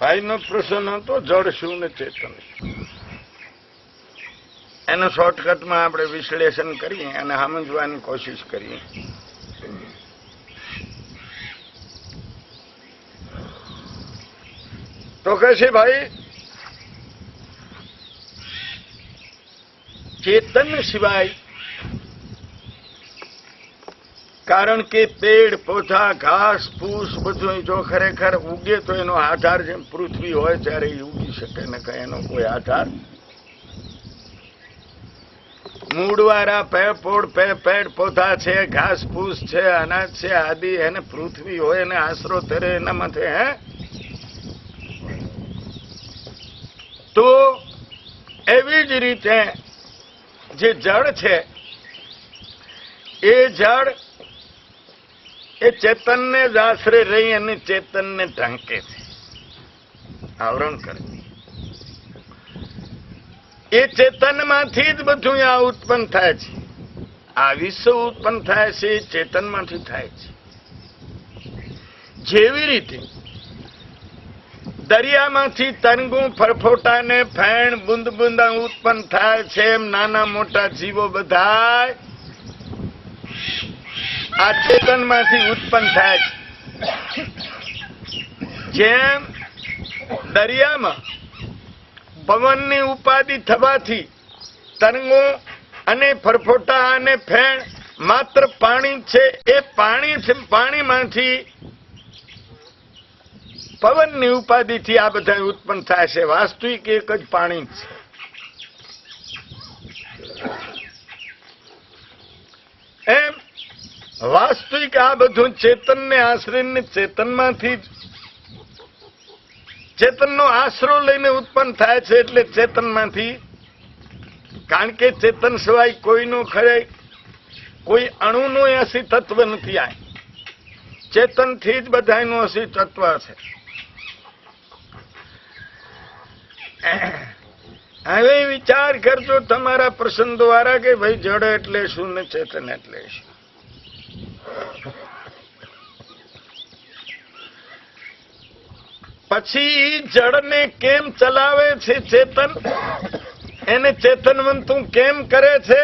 ભાઈનો પ્રશ્ન હતો જળ શું ને ચેતન એનું શોર્ટકટમાં આપણે વિશ્લેષણ કરીએ અને સમજવાની કોશિશ કરીએ. તો કહે છે, ભાઈ, ચેતન સિવાય કારણ કે પેડ પોથા ઘાસ ફૂસ બધું જો ખરેખર ઉગે તો એનો આધાર જેમ પૃથ્વી હોય ત્યારે એ ઉગી શકે, ને કઈ એનો કોઈ આધાર. મૂળવાળા પે પોડ પે, પેડ પોથા છે, ઘાસ ફૂસ છે, અનાજ છે, આદિ એને પૃથ્વી હોય એને આશરો તરે એના માથે, હે? તો એવી જ રીતે જે જળ છે, એ જળ એ ચેતનને જ આશરે રહી અને ચેતનને ઢંકે છે. આવરણ કરે એ ચેતનમાંથી જ બધું આ ઉત્પન્ન થાય છે. આ વિશ્વ ઉત્પન્ન થાય છે, એ ચેતનમાંથી થાય છે. જેવી રીતે દરિયામાંથી તરંગું ફરફોટા ને ફેણ બુંદ બુંદા ઉત્પન્ન થાય છે, એમ નાના મોટા જીવો બધા આ ચેતનમાંથી ઉત્પન્ન થાય છે. જેમ દરિયામાં પવનની ઉપાધિ થવાથી તરંગો અને ફરફોટા અને ફેણ માત્ર પાણી છે, એ પાણી પાણીમાંથી પવનની ઉપાધિથી આ બધા ઉત્પન્ન થાય છે. વાસ્તવિક એક જ પાણી છે. એમ વાસ્તવિક આ બધું ચેતનને આશ્રયને ચેતનમાંથી જ. ચેતનનો આશરો લઈને ઉત્પન્ન થાય છે એટલે ચેતનમાંથી. કારણ કે ચેતન સિવાય કોઈનું ખરે, કોઈ અણુનું અસી તત્વ નથી આ. ચેતનથી જ બધાનું અસી તત્વ છે. હવે વિચાર કરજો તમારા પ્રસંગ દ્વારા કે ભાઈ જડ એટલે શું ને ચેતન એટલે શું? પછી જળને કેમ ચલાવે છે ચેતન? એને ચેતનવંતું કેમ કરે છે?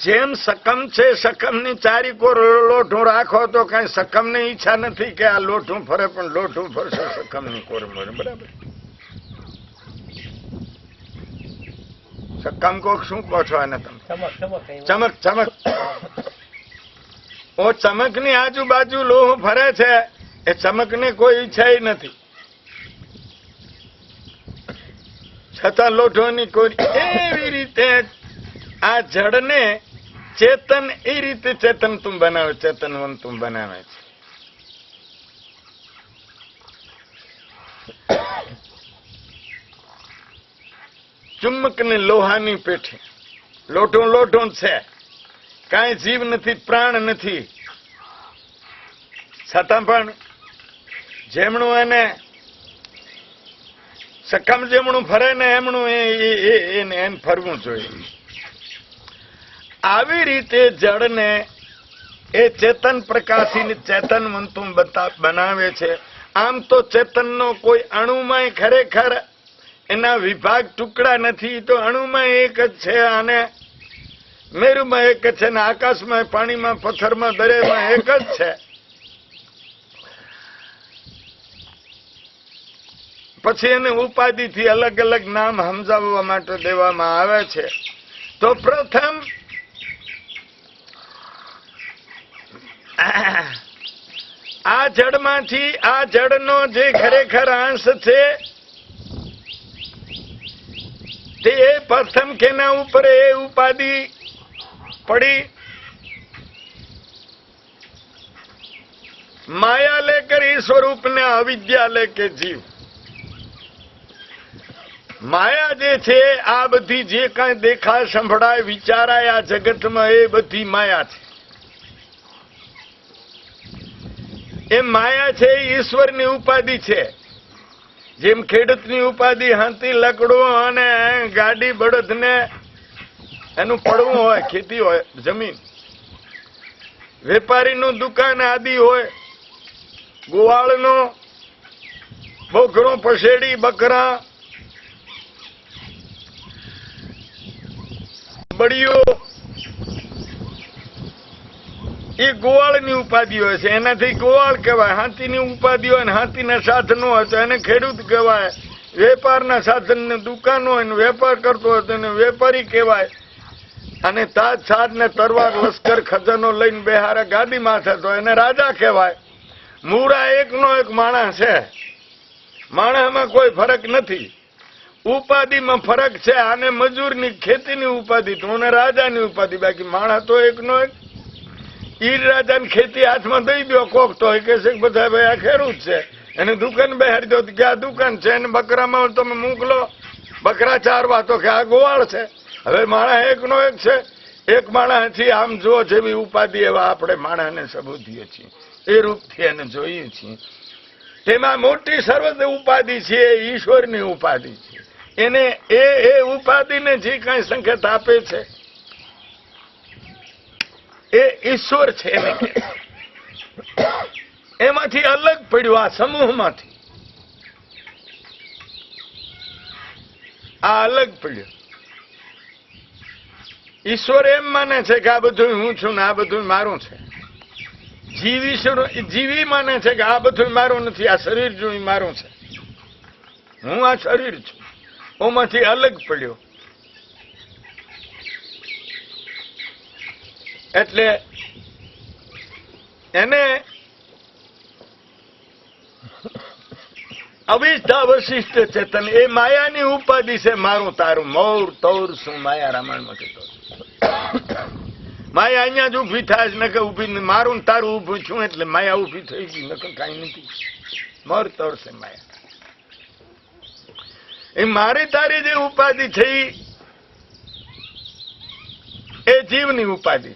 જેમ સકમ છે, સકમની ચારી કોર લોઠું રાખો તો કઈ સકમની ઈચ્છા નથી કે આ લોઠું ફરે, પણ લોઠું ફરશે સકમની કોર બરાબર? સકમ કોક શું કહો છો આને તમે? ચમક ચમક ચમક ચમક. ઓ ચમકની આજુબાજુ લોહ ફરે છે. એ ચમક ને કોઈ ઈચ્છા નથી. છતાં લોઢોની કોઈ એવી રીતે આ જડને ચેતન એ રીતે ચેતન તું બનાવે ચેતનવંત તું બનાવે છે. ચુંબક ને લોહાની પેઠી. લોઢું લોઢું છે. કાંઈ જીવ નથી, પ્રાણ નથી. છતાં પણ જેમણું એને સકમ જેમણું ફરે ને એમણું એને એને ફરવું જોઈએ. આવી રીતે જળને એ ચેતન પ્રકાશીને ચેતનવંતું બતા- બનાવે છે. આમ તો ચેતનનો કોઈ અણુમાં ખરેખર એના વિભાગ ટુકડા નથી તો અણુમાં એક જ છે અને મેરુમાં એક જ છે ને આકાશમાં, પાણીમાં, પથ્થરમાં દરેમાં એક જ છે. પછી એને ઉપાધિથી અલગ અલગ નામ સમજાવવા માટે દેવામાં આવે છે. તો પ્રથમ આ જળમાંથી આ જળનો જે ખરેખર અંશ છે તે પ્રથમ કેના ઉપર એ ઉપાધિ પડી. માયા લે કરી સ્વરૂપ ને અવિદ્યા લે કે જીવ. માયા જે છે, આ બધી જે કઈ દેખાય, સંભળાય, વિચારાય, આ જગતમાં એ બધી માયા છે. એ માયા છે, ઈશ્વરની ઉપાધિ છે. જેમ ખેડૂતની ઉપાધિ હાથી લકડો અને ગાડી બળદને એનું પડવું હોય, ખેતી હોય, જમીન. વેપારીનું દુકાન આદિ હોય, ગોવાળનો બોકડો પસેડી, બકરા, બળીઓ એ ગોવાળની ઉપાધિ હોય છે. એનાથી ગોવાળ કહેવાય. હાથીની ઉપાધિ હોય ને હાથીના સાધનો હોય એને ખેડૂત કહેવાય. વેપારના સાધન દુકાનો હોય ને વેપાર કરતો હોય એને વેપારી કહેવાય. અને તાજ સાજ ને તરવાર લશ્કર ખજાનો લઈને બેહારા ગાદી માથે તો એને રાજા કહેવાય. મૂળા એકનો એક માણસ છે. માણસમાં કોઈ ફરક નથી. ઉપાધિમાં ફરક છે. આને મજૂરની ખેતીની ઉપાધિ, તો રાજાની ઉપાધિ. બાકી માણસ તો એકનો એક ઈર રાજાને ખેતી હાથમાં દઈ દો કોક તો એ કહેશે કે બધા ભાઈ આ ખેડૂત છે. એને દુકાન બહાર દો કે આ દુકાન છે, એને બકરામાં તમે મોકલો. બકરા ચારવા તો કે આ ગોવાળ છે. હવે માણસ એકનો એક છે. એક માણસથી આમ જો જેવી ઉપાધિ એવા આપણે માણસને સંબોધીએ છીએ. એ રૂપથી એને જોઈએ છીએ. તેમાં મોટી સર્વદ ઉપાધિ છે, એ ઈશ્વરની ઉપાધિ છે. એને એ એ ઉપાધિને જે કઈ સંકેત આપે છે એ ઈશ્વર છે. એમાંથી અલગ પડ્યું આ સમૂહમાંથી. આ અલગ પડ્યું. ઈશ્વર એમ માને છે કે આ બધું હું છું ને આ બધું મારું છે. જીવી જીવી માને છે કે આ બધું મારું નથી, આ શરીર જો મારું છે. હું આ શરીર છું. ઓમાંથી અલગ પડ્યો. એટલે એને અવિષ્ઠા વશિષ્ઠ ચેતન, એ માયાની ઉપાધિ છે મારું તારું મૌર, તૌર શું માયા રામાયણમાં કીધું માયા અહીંયા જ ઊભી થાય ને કે ઊભી મારું તારું ઊભું છું એટલે માયા ઊભી થઈ ગઈ, નકર કાંઈ નથી. મૌર, તૌર છે માયા. એ મારી તારી જે ઉપાધિ છે ઈ એ જીવની ઉપાધિ.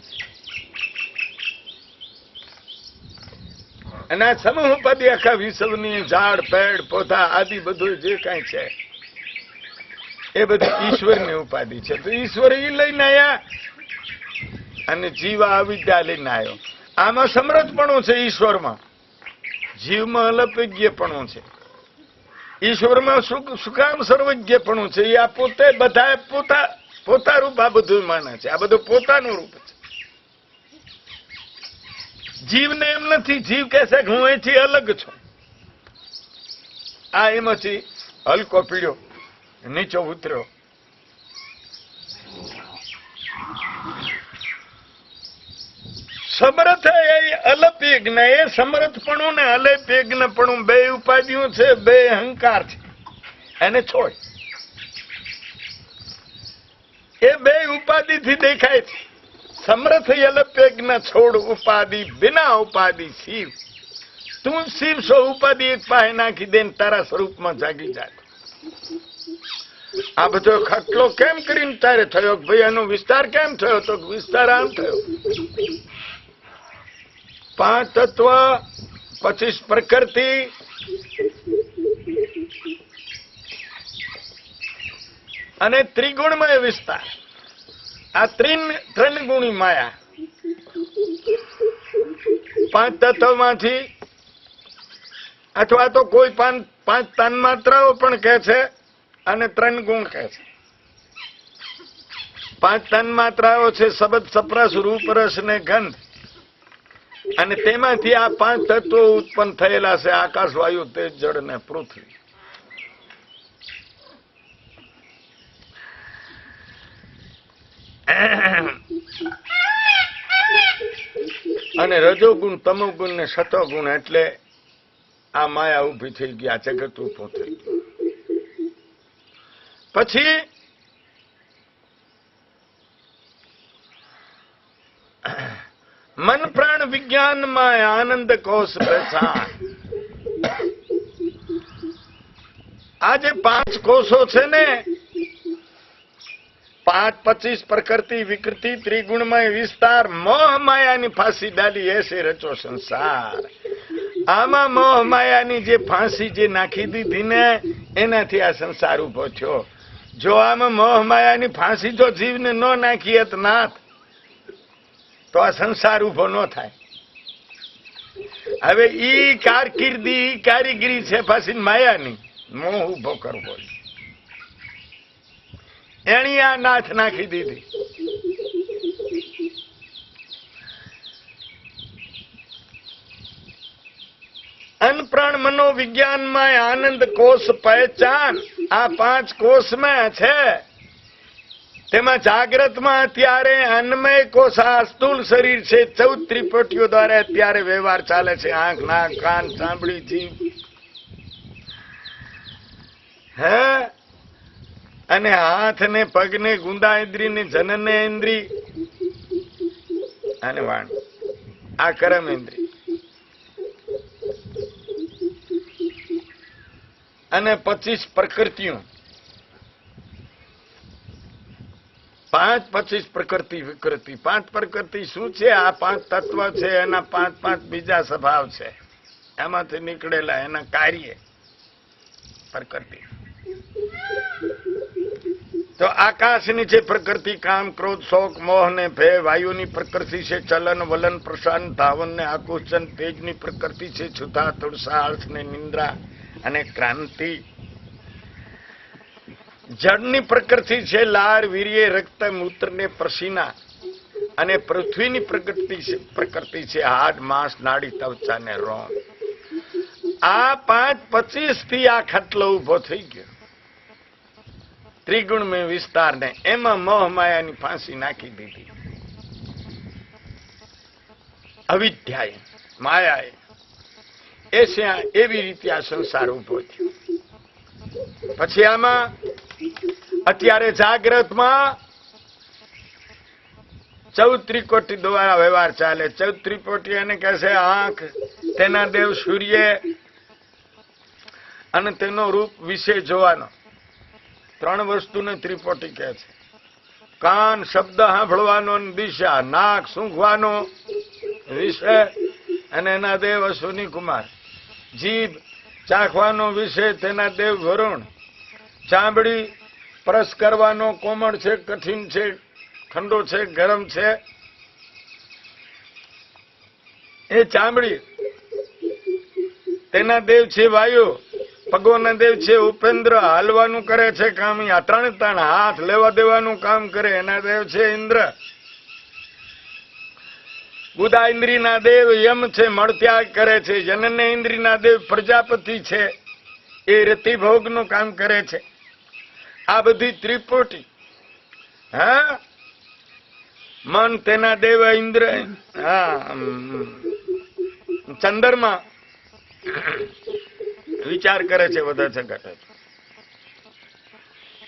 અને આ સમૂહ ઉપાધિ આખા વિશ્વની ઝાડ, પેડ પોતા આદિ બધું જે કાંઈ છે, એ બધી ઈશ્વરની ઉપાધિ છે. તો ઈશ્વર એ લઈને આવ્યા અને જીવ આ વિદ્યા લઈને આવ્યો આમાં સમરથપણું છે ઈશ્વરમાં. જીવમાં અલપજ્ઞપણું છે. ઈશ્વરમાં સુખ સુકામ સર્વજ્ઞપણું છે. એ આ પોતે બધા પોતા પોતા રૂપ આ બધું માને છે. આ બધું પોતાનું રૂપ છે. જીવને એમ નથી. જીવ કહેશે કે હું અહીંથી અલગ છું. આ એમાંથી હલકો પીડ્યો નીચો ઉતર્યો. સમર્થ એ અલપયજ્ઞ એ સમર્થપણું ને અલપયજ્ઞપણું બે ઉપાધિઓ છે, બે અહંકાર છે. એને છોડ. એ બે ઉપાધિથી દેખાય છે. સમર્થ અલપયજ્ઞ છોડ ઉપાધિ બિના ઉપાધિ શિવ. તું શિવ સો ઉપાધિ એક પાસે નાખી દે તારા સ્વરૂપમાં જાગી જાય આ બધો ખટલો કેમ કરીને તારે થયો? ભાઈ એનો વિસ્તાર કેમ થયો? તો વિસ્તાર આમ થયો. પાંચ તત્વ પચીસ પ્રકૃતિ અને ત્રિગુણમય વિસ્તાર. આ ત્રિન ત્રણ ગુણી માયા. પાંચ તત્વમાંથી અથવા તો કોઈ પાંચ પાંચ તન્માત્રાઓ પણ કહે છે અને ત્રણ ગુણ કહે છે. પાંચ તન્માત્રાઓ છે શબ્દ, સપ્રસ, રૂપ, રસ ને ગંધ. અને તેમાંથી આ પાંચ તત્વો ઉત્પન્ન થયેલા છે આકાશ, વાયુ, તેજ, જળ ને પૃથ્વી. અને રજોગુણ તમોગુણ ને સતોગુણ એટલે આ માયા ઊભી થઈ આ જગત ઊભો થઈ ગયો. પછી મન પ્રાણ વિજ્ઞાનમાં આનંદ કોષ પ્રસાર આ જે પાંચ કોષો છે ને પાંચ પચીસ પ્રકૃતિ, વિકૃતિ, ત્રિગુણમય વિસ્તાર મોહ માયાની ફાંસી ડાલી એસે રચો સંસાર. આમાં મોહ માયાની જે ફાંસી જે નાખી દીધી ને, એનાથી આ સંસાર ઊભો થયો. જો આમાં મોહ માયાની ફાંસી જો જીવને ન નાખીએ તો નાથ, તો આ સંસાર ઊભો ન થાય. હવે ઈ કારકિર્દી કારીગરી છે પાછી માયાની. મોહ ઊભો કરવો એની આ નાથ નાખી દીધી. અનપ્રાણ મનોવિજ્ઞાનમાં આનંદ કોષ પહેચાન. આ પાંચ કોષમાં છે. તેમાં જાગ્રતમાં અત્યારે અન્મય કોષ, આ સ્થૂળ શરીર છે. ચૌદ ત્રિપટીઓ દ્વારા અત્યારે વ્યવહાર ચાલે છે. આંખ, નાક, કાન સાંભળી જીભ હે અને હાથ ને પગ ને ગુંદા ઇન્દ્રી ને જનન ઇન્દ્રી અને વાણ. આ કરમ ઇન્દ્રી. અને પચીસ પ્રકૃતિઓ. પાંચ પચીસ પ્રકૃતિ વિકૃતિ. પાંચ પ્રકૃતિ શું છે? આ પાંચ તત્વ છે, એના પાંચ પાંચ બીજા સ્વભાવ છે. એમાંથી નીકળેલા એના કાર્ય પ્રકૃતિ. તો આકાશની છે પ્રકૃતિ, કામ, ક્રોધ, શોક, મોહ ને ભય, વાયુની પ્રકૃતિ છે, ચલન, વલન, પ્રશાંત, ધાવન ને આકુચન તેજની પ્રકૃતિ છે છુતા તુળસા અર્થ ને નિંદ્રા અને ક્રાંતિ. જળની પ્રકૃતિ છે લાર વીર્ય, રક્ત, મૂત્ર ને પ્રસીના અને પૃથ્વીની પ્રકૃતિ છે પ્રકૃતિ છે, હાડ, માંસ, નાડી, ત્વચા ને રોમ. આ પાંચ પચીસથી આ ખટલો ઊભો થઈ ગયો. ત્રિગુણ મેં વિસ્તાર ને એમાં મોહ માયાની ફાંસી નાખી દીધી. અવિદ્યાએ, માયાએ, એ એવી રીતે આ સંસાર ઊભો થયો. પછી આમાં અત્યારે જાગ્રતમાં ચૌદ ત્રિકોટી દ્વારા વ્યવહાર ચાલે. ચૌદ ત્રિકોટી એને કહે છે આંખ, તેના દેવ સૂર્ય અને તેનો રૂપ વિશે જોવાનો. ત્રણ વસ્તુને ત્રિપોટી કહે છે. કાન, શબ્દ સાંભળવાનો દિશા, નાક સૂંઘવાનો વિષય અને એના દેવ અશ્વિની કુમાર. જીભ ચાખવાનો વિષય તેના દેવ વરુણ. ચામડી પરસ કરવાનો કોમળ છે, કઠિન છે, ઠંડો છે, ગરમ છે. એ ચામડી તેના દેવ છે, વાયુ. પગોના દેવ છે, ઉપેન્દ્ર હાલવાનું કરે છે કામ આ ત્રણ ત્રણ હાથ લેવા દેવાનું કામ કરે, એના દેવ છે ઇન્દ્ર. ગુદા ઇન્દ્રિયના દેવ યમ છે, મળત્યાગ કરે છે જનન ઇન્દ્રિના દેવ પ્રજાપતિ છે, એ રતિભોગનું કામ કરે છે. આ બધી ત્રિપુટી, હા? મન, તેના દેવ, ઇન્દ્ર, હા. ચંદ્રમાં વિચાર કરે છે બધા જગત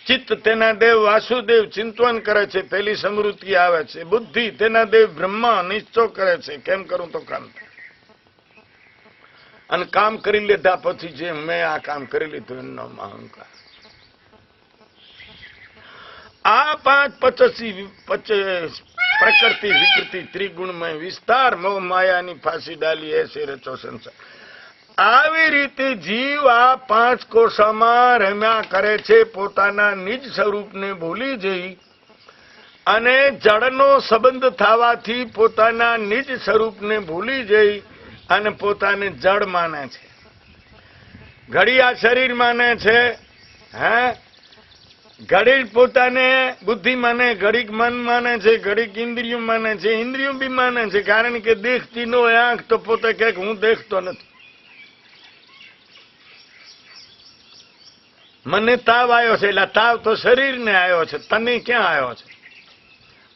ચિત્ત તેના દેવ વાસુદેવ ચિંતવન કરે છે, પેલી સમૃદ્ધિ આવે છે, બુદ્ધિ તેના દેવ બ્રહ્મા નિશ્ચો કરે છે, કેમ કરું તો કામ? અને કામ કરી લીધા પછી જે મેં આ કામ કરી લીધું એમનો અહંકાર. આ પાંચ પચસી પ્રકૃતિ વિકૃતિ ત્રિગુણમય વિસ્તાર, મોહ માયાની ફાંસી ડાલી એ રચો સંસાર. આવી રીતે જીવ આ પાંચ કોષોમાં રમ્યા કરે છે, પોતાના નિજ સ્વરૂપને ભૂલી જઈ અને જળનો સંબંધ થવાથી પોતાના નિજ સ્વરૂપને ભૂલી જઈ અને પોતાને જળ માને છે. ઘડી આ શરીર માને છે, હે? ઘડીક પોતાને બુદ્ધિ માને, ઘડીક મન માને છે, ઘડીક ઇન્દ્રિયો માને છે, ઇન્દ્રિયો બી માને છે, કારણ કે દેખતી નો આંખ તો પોતે કહે હું દેખતો નથી. મને તાવ આવ્યો છે એટલે તાવ તો શરીરને આવ્યો છે. તને ક્યાં આવ્યો છે?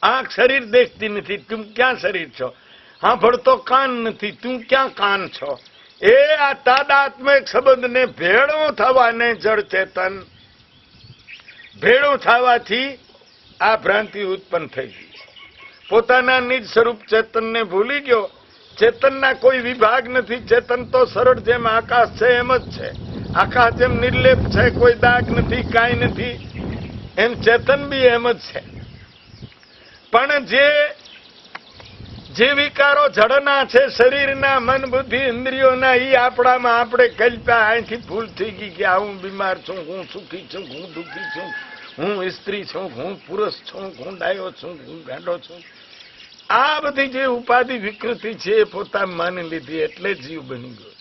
આંખ શરીર દેખતી નથી. તું ક્યાં શરીર છો? સાંભળતો કાન નથી. તું ક્યાં કાન છો? એ આ તાદાત્મિક સંબંધને ભેળો થવાને જળ ચેતન. ભેળો થવાથી આ ભ્રાંતિ ઉત્પન્ન થઈ ગઈ. પોતાના નિજ સ્વરૂપ ચેતનને ભૂલી ગયો. ચેતનના કોઈ વિભાગ નથી. ચેતન તો સરળ જેમ આકાશ છે એમ જ છે. આકાશ જેમ નિર્લેપ છે, કોઈ દાગ નથી, કાંઈ નથી. એમ ચેતન બી એમ જ છે. પણ જે જે વિકારો જડના છે, શરીરના મન બુદ્ધિ ઇન્દ્રિયોના, ઈ આપણામાં આપણે કલ્પ્યા અહીંથી ભૂલ થઈ ગઈ કે હું બીમાર છું, હું સુખી છું, હું દુઃખી છું, હું સ્ત્રી છું, હું પુરુષ છું, હું ડાયો છું, હું ગાંડો છું. આ બધી જે ઉપાધિ વિકૃતિ છે, એ પોતા માની લીધી, એટલે જીવ બની ગયો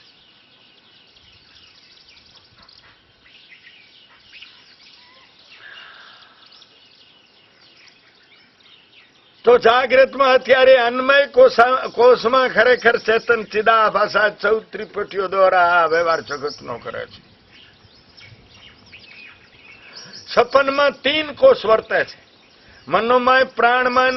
તો જાગૃતમાં અત્યારે અન્મય કોષમાં ખરેખર ચેતન ચિદા ભાષા ચૌદ ત્રિપટીઓ દ્વારા આ વ્યવહાર જગતનો કરે છે. સપનમાં તીન કોષ વર્તે છે. મનોમય, પ્રાણમય